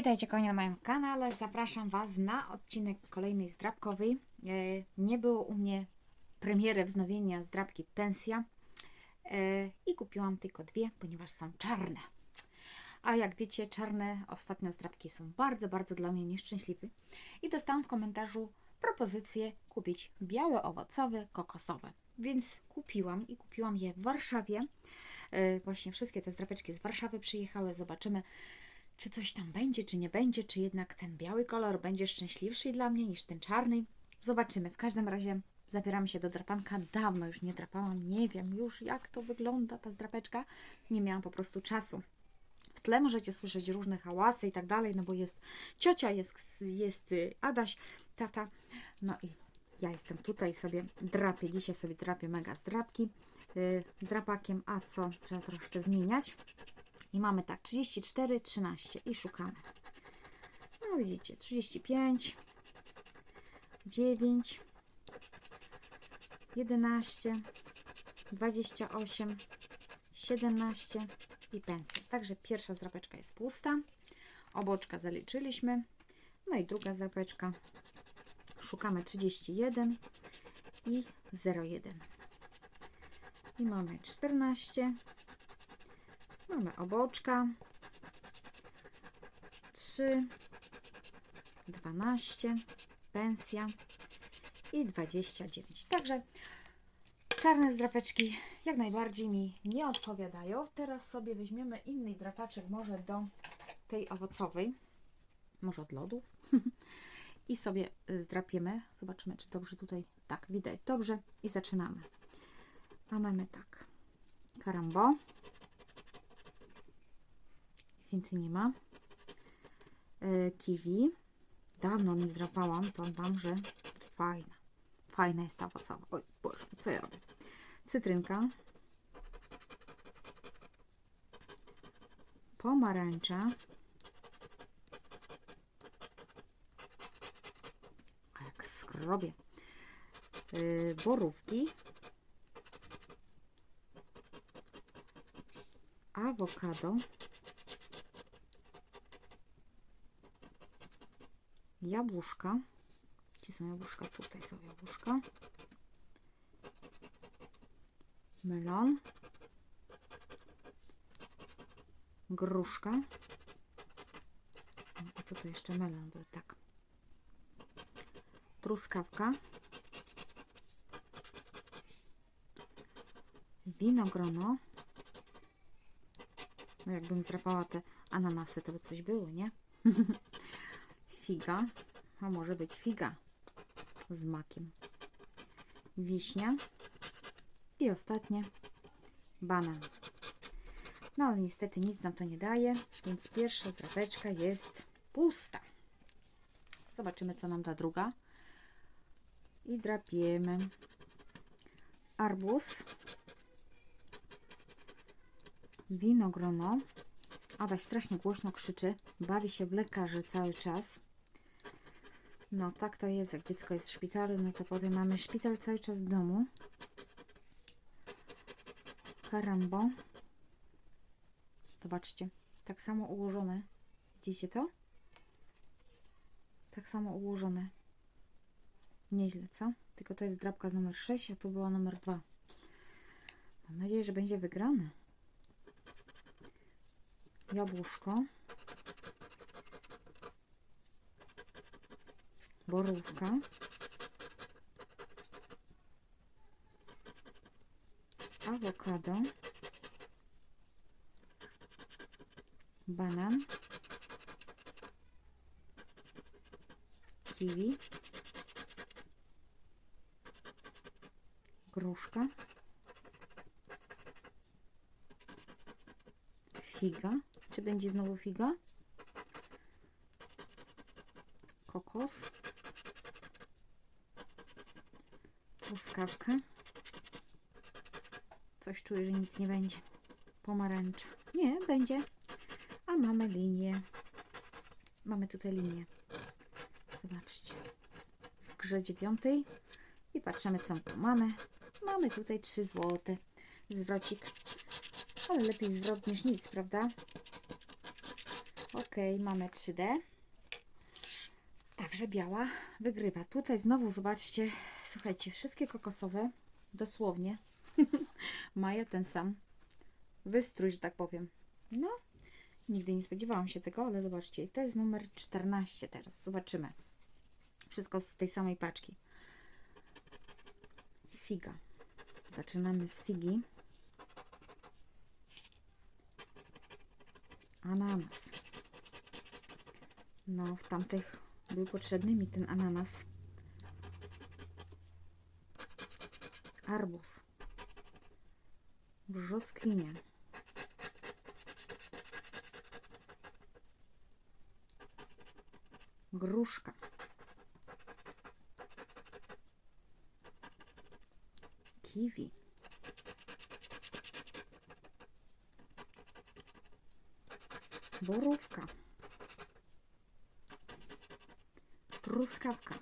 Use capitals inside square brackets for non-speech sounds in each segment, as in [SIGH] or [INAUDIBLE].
Witajcie kochani na moim kanale. Zapraszam Was na odcinek kolejnej zdrabkowej. E, Nie było u mnie premiery wznowienia zdrabki Pensja E, i kupiłam tylko dwie, ponieważ są czarne. A jak wiecie, czarne ostatnio zdrabki są bardzo, bardzo dla mnie nieszczęśliwe. I dostałam w komentarzu propozycję kupić białe owocowe, kokosowe. Więc kupiłam i kupiłam je w Warszawie. E, Właśnie wszystkie te zdrapeczki z Warszawy przyjechały. Zobaczymy, czy coś tam będzie, czy nie będzie, czy jednak ten biały kolor będzie szczęśliwszy dla mnie niż ten czarny. Zobaczymy. W każdym razie zabieram się do drapanka. Dawno już nie drapałam, nie wiem już jak to wygląda ta zdrapeczka. Nie miałam po prostu czasu. W tle możecie słyszeć różne hałasy i tak dalej, no bo jest ciocia, jest, jest y, Adaś, tata, no i ja jestem tutaj sobie drapię, dzisiaj sobie drapię mega zdrapki yy, drapakiem, a co trzeba troszkę zmieniać. I mamy tak 34, 13 i szukamy. No widzicie, 35, 9, 11, 28, 17 i pensja. Także pierwsza zdrapeczka jest pusta. Oboczka zaliczyliśmy. No i druga zdrapeczka. Szukamy 31 i 01. I mamy 14, Mamy oboczka. 3, 12, pensja i 29. Także czarne zdrapeczki jak najbardziej mi nie odpowiadają. Teraz sobie weźmiemy inny drapaczek, może do tej owocowej, może od lodów. [LAUGHS] I sobie zdrapiemy. Zobaczymy, czy dobrze tutaj. Tak, widać dobrze. I zaczynamy. A mamy tak. Karambo więcej nie ma. E, kiwi. Dawno nie zdrapałam. Powiem Wam, że fajna. Fajna jest ta owocowa. Oj, Boże, co ja robię? Cytrynka. Pomarańcza. A Jak skrobię. E, borówki. Awokado. Jabłuszka. Gdzie są jabłuszka? Tutaj są jabłuszka. Melon. Gruszka. A tutaj jeszcze melon był, tak. Truskawka. Winogrono. No jakbym zdrapała te ananasy, to by coś było, nie? [LAUGHS] figa, a może być figa z makiem, wiśnia i ostatnie banan. No ale niestety nic nam to nie daje, więc pierwsza drapeczka jest pusta. Zobaczymy, co nam da druga. I drapiemy arbuz, winogrono. Adaś strasznie głośno krzyczy, bawi się w lekarzy cały czas. No, tak to jest, jak dziecko jest w szpitalu, no to potem mamy szpital cały czas w domu. Karambo. Zobaczcie, tak samo ułożone. Widzicie to? Tak samo ułożone. Nieźle, co? Tylko to jest drapka numer 6, a tu była numer 2. Mam nadzieję, że będzie wygrane. Jabłuszko. Borówka, awokado, banan, kiwi, gruszka, figa. Czy będzie znowu figa? Kokos. Truskawkę. Coś czuję, że nic nie będzie. Pomarańcza. Nie, będzie. A mamy linię. Mamy tutaj linię. Zobaczcie. W grze dziewiątej. I patrzymy, co tu mamy. Mamy tutaj 3 złote. Zwrocik. Ale lepiej zwrot niż nic, prawda? Ok, mamy 3D. Także biała wygrywa. Tutaj znowu zobaczcie, słuchajcie, wszystkie kokosowe dosłownie [LAUGHS] mają ten sam wystrój, że tak powiem. No, nigdy nie spodziewałam się tego, ale zobaczcie, to jest numer 14 teraz. Zobaczymy. Wszystko z tej samej paczki. Figa. Zaczynamy z figi. Ananas. No, w tamtych był potrzebny mi ten ananas. Arbuz. Brzoskwinia. Gruszka. Kiwi. Borówka. Truskawka.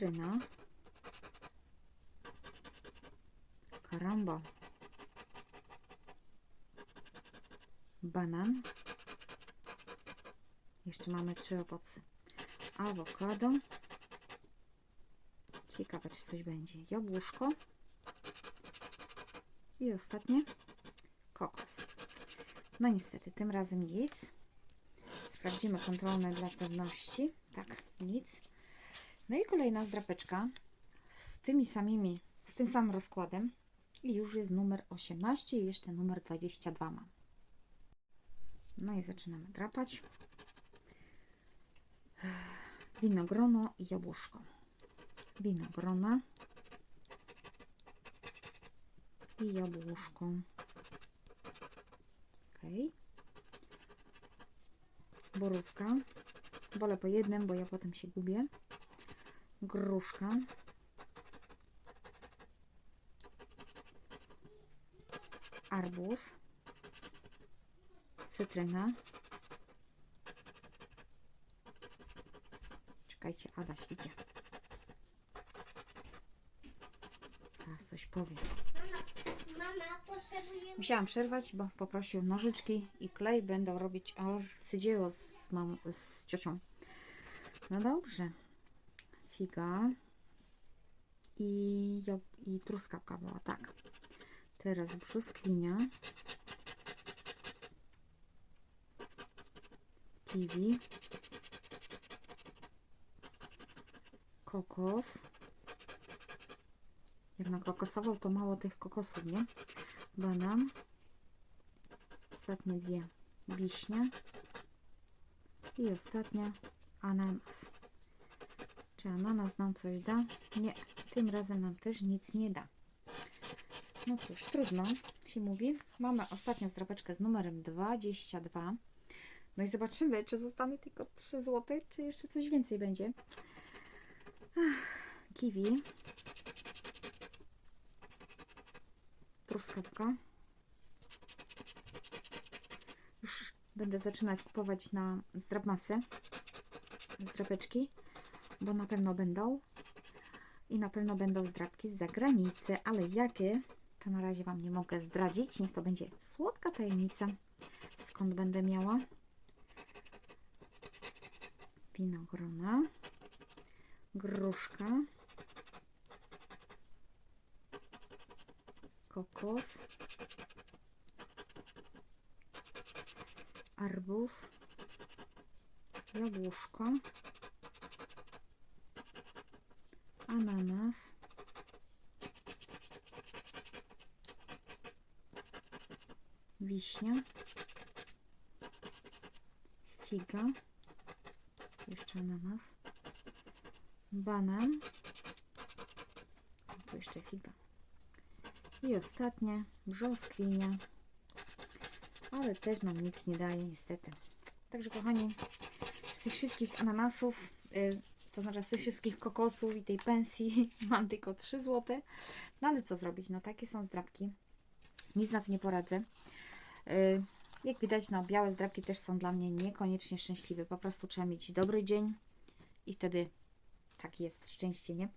Cytryna. Karamba. Banan. Jeszcze mamy trzy owoce. Awokado. Ciekawe, czy coś będzie. Jabłuszko. I ostatnie kokos. No niestety, tym razem nic. Sprawdzimy kontrolne dla pewności. Tak, nic. No i kolejna zdrapeczka z tymi samymi, z tym samym rozkładem. I już jest numer 18 i jeszcze numer 22 mam. No i zaczynamy drapać. Winogrono i jabłuszko. Winogrona i jabłuszko. Ok. Borówka. Wolę po jednym, bo ja potem się gubię. Gruszka. Arbuz. Cytryna. Czekajcie, Adaś idzie. Teraz coś potrzebuję Musiałam przerwać, bo poprosił nożyczki i klej. Będą robić arcydzieło z, mam, z ciocią. No dobrze. Figa i, i truskawka była, tak. Teraz brzoskwinia. Kiwi. Kokos. Jak na kokosową, to mało tych kokosów, nie? Banan. Ostatnie dwie. Wiśnia. I ostatnia ananas. Czy ananas nam coś da? Nie. Tym razem nam też nic nie da. No cóż, trudno się mówi. Mamy ostatnią strapeczkę z numerem 22. No i zobaczymy, czy zostanie tylko 3 zł, czy jeszcze coś więcej będzie. Ach, kiwi. Truskawka. Już będę zaczynać kupować na zdrabmasy. Zdrapeczki, bo na pewno będą. I na pewno będą zdrabki z zagranicy, ale jakie, to na razie Wam nie mogę zdradzić. Niech to będzie słodka tajemnica, skąd będę miała. Winogrona, gruszka, kokos, arbuz, jabłuszko, ananas, wiśnia, figa, jeszcze ananas, banan, tu jeszcze figa. I ostatnie, brzoskwinia, ale też nam nic nie daje niestety. Także kochani, z tych wszystkich ananasów, y, to znaczy z tych wszystkich kokosów i tej pensji [LAUGHS] mam tylko 3 zł. No ale co zrobić? No takie są zdrabki. Nic na to nie poradzę. Y, jak widać, no białe zdrabki też są dla mnie niekoniecznie szczęśliwe. Po prostu trzeba mieć dobry dzień i wtedy tak jest, szczęście, nie?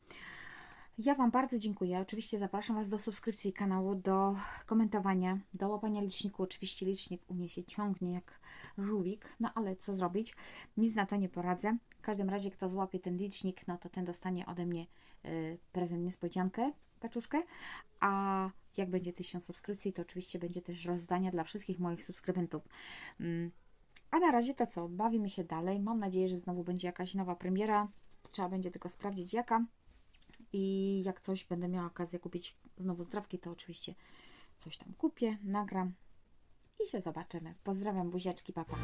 Ja Wam bardzo dziękuję. Oczywiście zapraszam Was do subskrypcji kanału, do komentowania, do łapania liczniku. Oczywiście licznik u mnie się ciągnie jak żółwik, no ale co zrobić? Nic na to nie poradzę. W każdym razie, kto złapie ten licznik, no to ten dostanie ode mnie y, prezent niespodziankę, paczuszkę. A jak będzie 1000 subskrypcji, to oczywiście będzie też rozdania dla wszystkich moich subskrybentów. Mm. A na razie to co? Bawimy się dalej. Mam nadzieję, że znowu będzie jakaś nowa premiera. Trzeba będzie tylko sprawdzić jaka. I jak coś będę miała okazję kupić znowu zdrawki, to oczywiście coś tam kupię, nagram i się zobaczymy. Pozdrawiam, buziaczki, papa.